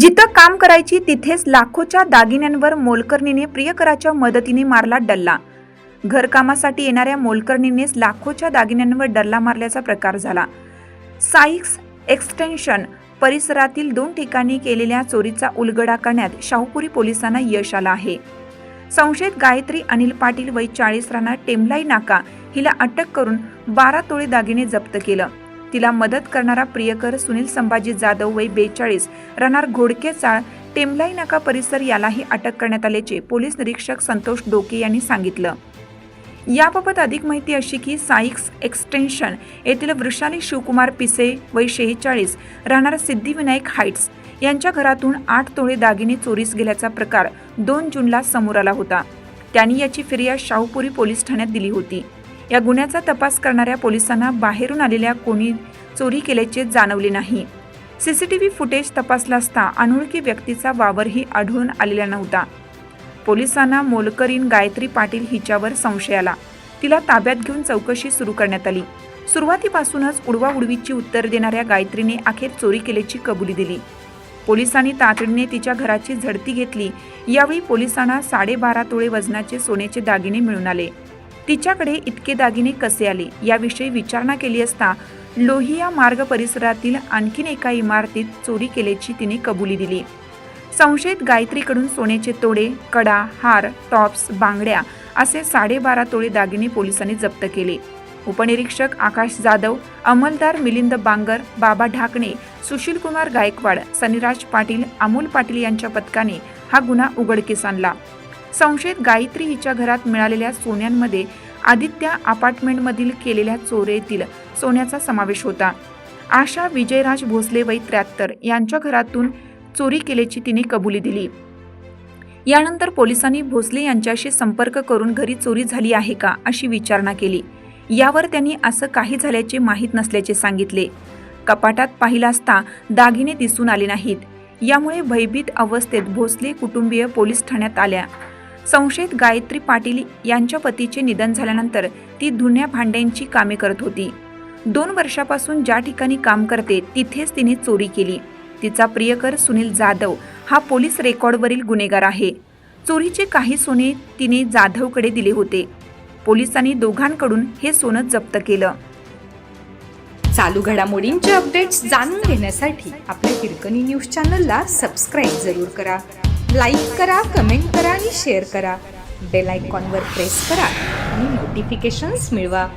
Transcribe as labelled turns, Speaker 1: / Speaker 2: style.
Speaker 1: जिथं काम करायची तिथेच लाखोच्या दागिन्यांवर मोलकर्णीने प्रियकराच्या मदतीने मारला डल्ला. घरकामासाठी येणाऱ्या मोलकर्णीनेच लाखोच्या दागिन्यांवर डल्ला मारल्याचा प्रकार झाला. साईक्स एक्सटेन्शन परिसरातील दोन ठिकाणी केलेल्या चोरीचा उलगडा करण्यात शाहूपुरी पोलिसांना यश आलं आहे. संशयित गायत्री अनिल पाटील वय चाळीस राहणार टेमलाई नाका हिला अटक करून बारा तोळे दागिने जप्त केलं. तिला मदत करणारा प्रियकर सुनील संभाजी जाधव वय बेचाळीस राहणार घोडके चाळ टेमलाई नाका परिसर यालाही अटक करण्यात आल्याचे पोलीस निरीक्षक संतोष डोके यांनी सांगितलं. याबाबत अधिक माहिती अशी की साईक्स एक्सटेन्शन येथील वृषाली शिवकुमार पिसे वय शेहेचाळीस राहणार सिद्धिविनायक हाईट्स यांच्या घरातून आठ तोळे दागिने चोरीस गेल्याचा प्रकार दोन जूनला समोर आला होता. त्यांनी याची फिर्याद शाहूपुरी पोलीस ठाण्यात दिली होती. या गुन्ह्याचा तपास करणाऱ्या पोलिसांना बाहेरून आलेल्या कोणी चोरी केल्याचे जाणवले नाही. सीसीटीव्ही फुटेज तपासला असता अनोळखी व्यक्तीचा वावरही आढळून आलेला नव्हता. पोलिसांना मोलकरीन गायत्री पाटील हिच्यावर संशय आला. तिला ताब्यात घेऊन चौकशी सुरू करण्यात आली. सुरुवातीपासूनच उडवाउडवीची उत्तर देणाऱ्या गायत्रीने अखेर चोरी केल्याची कबुली दिली. पोलिसांनी तातडीने तिच्या घराची झडती घेतली. यावेळी पोलिसांना साडेबारा तोळे वजनाचे सोन्याचे दागिने मिळून आले. तिच्याकडे इतके दागिने कसे आले याविषयी विचारणा केली असता लोहिया मार्ग परिसरातील आणखीन एका इमारतीत चोरी केल्याची तिने कबुली दिली. संशयित गायत्रीकडून सोन्याचे तोडे कडा हार टॉप्स बांगड्या असे साडेबारा तोळे दागिने पोलिसांनी जप्त केले. उपनिरीक्षक आकाश जाधव अंमलदार मिलिंद बांगर बाबा ढाकणे सुशीलकुमार गायकवाड सनिराज पाटील अमोल पाटील यांच्या पथकाने हा गुन्हा उघडकीस आणला. संशयित गायत्री हिच्या घरात मिळालेल्या सोन्यांमध्ये आदित्या अपार्टमेंटमधील केलेल्या चोरीतील सोन्याचा समावेश होता. आशा विजयराज भोसले वय त्र्याहत्तर यांच्या घरातून चोरी केल्याची तिने कबुली दिली. यानंतर पोलिसांनी भोसले यांच्याशी संपर्क करून घरी चोरी झाली आहे का अशी विचारणा केली. यावर त्यांनी असं काही झाल्याचे माहीत नसल्याचे सांगितले. कपाटात पाहिला असता दागिने दिसून आले नाहीत. यामुळे भयभीत अवस्थेत भोसले कुटुंबीय पोलीस ठाण्यात आल्या. संशयित गायत्री पाटील यांच्या पतीचे निधन झाल्यानंतर ती धुण्या भांड्यांची कामे करत होती. दोन वर्षापासून ज्या ठिकाणी काम करते तिथेच तिने चोरी केली. तिचा प्रियकर सुनील जाधव हा पोलीस रेकॉर्डवरील गुन्हेगार आहे. चोरीचे काही सोने तिने जाधवकडे दिले होते. पोलिसांनी दोघांकडून हे सोनं जप्त केलं.
Speaker 2: चालू घडामोडींचे अपडेट्स जाणून घेण्यासाठी आपल्या हिरकणी न्यूज चॅनलला सबस्क्राईब जरूर करा. लाईक करा कमेंट करा आणि शेअर करा. बेल आयकॉनवर प्रेस करा आणि नोटिफिकेशन्स मिळवा.